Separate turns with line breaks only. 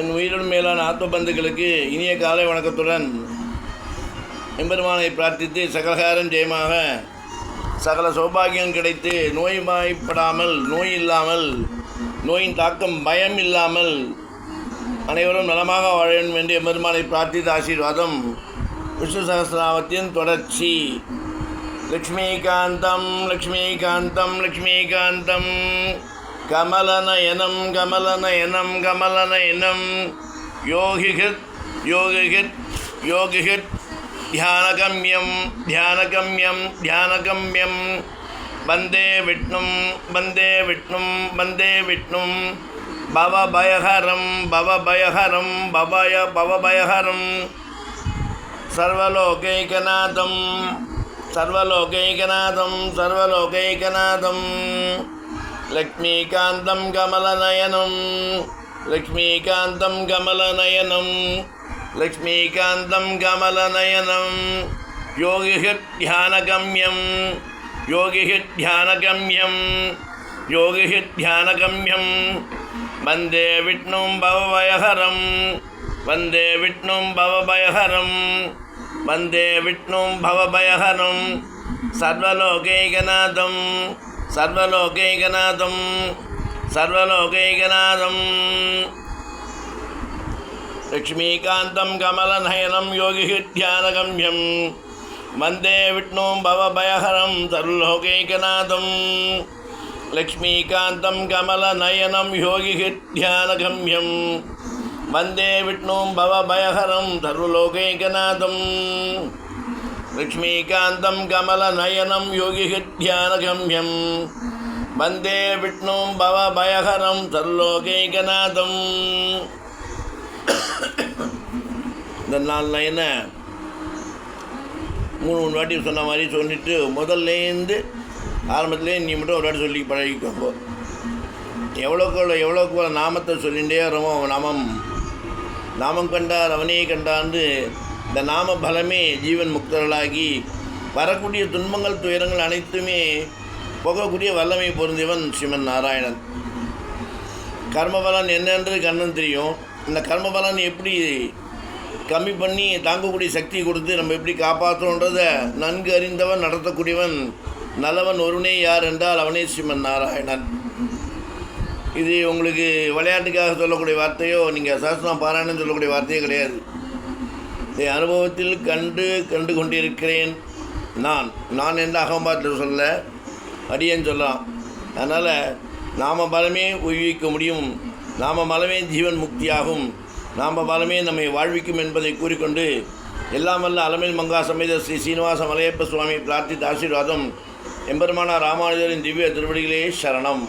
என் உயிரின் மேலான ஆத்ம பந்துக்களுக்கு இனிய காலை வணக்கத்துடன் எம்பெருமானை பிரார்த்தித்து சகலகாரம் ஜெயமாக சகல சௌபாகியம் கிடைத்து நோய் வாய்ப்படாமல் நோய் இல்லாமல் நோயின் தாக்கம் பயம் இல்லாமல் அனைவரும் நலமாக வாழ வேண்டும் என்று எம்பெருமானை பிரார்த்தித்த ஆசீர்வாதம். விஷ்ணு சகசிராமத்தின் தொடர்ச்சி. லக்ஷ்மிகாந்தம் லக்ஷ்மிகாந்தம் லக்ஷ்மீகாந்தம். கமலநயனம் கமலநயனம் கமலநயனம். யோகிகித் யோகிகித் யோகிகித். தியானகம்யம் தியானகம்யம் தியானகம்யம். வந்தே விஷ்ணும் வந்தே விஷ்ணும் வந்தே விஷ்ணும். பவபயஹரம் பவபயஹரம் பவய பவபயஹரம். சர்வலோகைகநாதம் சர்வலோகைகநாதம் சர்வலோகைகநாதம். லக்ஷ்மீகாந்தம் கமலநயனம் லக்ஷ்மீகாந்தம் கமலநயனம் லக்ஷ்மீகாந்தம் கமலநயனம் யோகிஹித் தியானகம்யம் யோகிஹித் தியானகம்யம் யோகிஹித் தியானகம்யம் வந்தே விஷ்ணும் பவபயஹரம் வந்தே விஷ்ணும் பவபயஹரம் வந்தே விஷ்ணும் பவபயஹரம் சர்வலோகைகநாதம் సర్వలోకైకనాథం సర్వలోకైకనాథం. లక్ష్మీకాంతం కమలనయనం యోగి ధ్యానగమ్యం వందే విష్ణు భవభయహరం సర్వలోకైకనాథం. లక్ష్మీకాంతం కమలనయనం యోగి ధ్యానగమ్యం వందే విష్ణు భవభయహరం సర్వలోకైకనాథం. லக்ஷ்மீகாந்தம் கமல நயனம் கமலநயனம் யோகிஹித்யானகம்யம் வந்தே விஷ்ணும் பவ பவபயகரம் சர்லோகைகநாதம். இந்த நாலு லைனை மூணு மூணு வாட்டி சொன்ன மாதிரி சொல்லிட்டு முதல்லேருந்து ஆரம்பத்திலே நீ மட்டும் ஒரு வாட்டி சொல்லி பழகிக்கோ. எவ்வளோக்கு எவ்வளோ எவ்வளோக்கு நாமத்தை சொல்லிகிட்டே வரமோ நாமம். நாமம் கண்டார் அவனையே கண்டான்னு இந்த நாம பலமே ஜீவன் முக்தர்களாகி வரக்கூடிய துன்பங்கள் துயரங்கள் அனைத்துமே போகக்கூடிய வல்லமை பொருந்தியவன் ஸ்ரீமன் நாராயணன். கர்மபலன் என்னன்று கண்ணன் தெரியும். இந்த கர்மபலன் எப்படி கம்மி பண்ணி தாங்கக்கூடிய சக்தி கொடுத்து நம்ம எப்படி காப்பாற்றணுன்றதை நன்கு அறிந்தவன் நடத்தக்கூடியவன் நல்லவன் ஒருவனே யார் என்றால் அவனே ஸ்ரீமன் நாராயணன். இது உங்களுக்கு விளையாட்டுக்காக சொல்லக்கூடிய வார்த்தையோ நீங்கள் சாஸ்திரம் பாராயணம் சொல்லக்கூடிய வார்த்தையோ கிடையாது. இதை அனுபவத்தில் கண்டு கண்டு கொண்டிருக்கிறேன். நான் நான் எந்த அகம்பாத்தில் சொல்ல அடியேன்னு சொல்லலாம். அதனால் நாம் பலமே உய்விக்க முடியும். நாம் பலமே ஜீவன் முக்தியாகும். நாம் பலமே நம்மை வாழ்விக்கும் என்பதை கூறிக்கொண்டு எல்லாம் வல்ல அலமேல் மங்கா சமேத ஸ்ரீ சீனிவாச மலையப்ப சுவாமி பிரார்த்தித்த ஆசீர்வாதம் எம்பெருமானா ராமானுஜரின் திவ்ய திருவடிகளே சரணம்.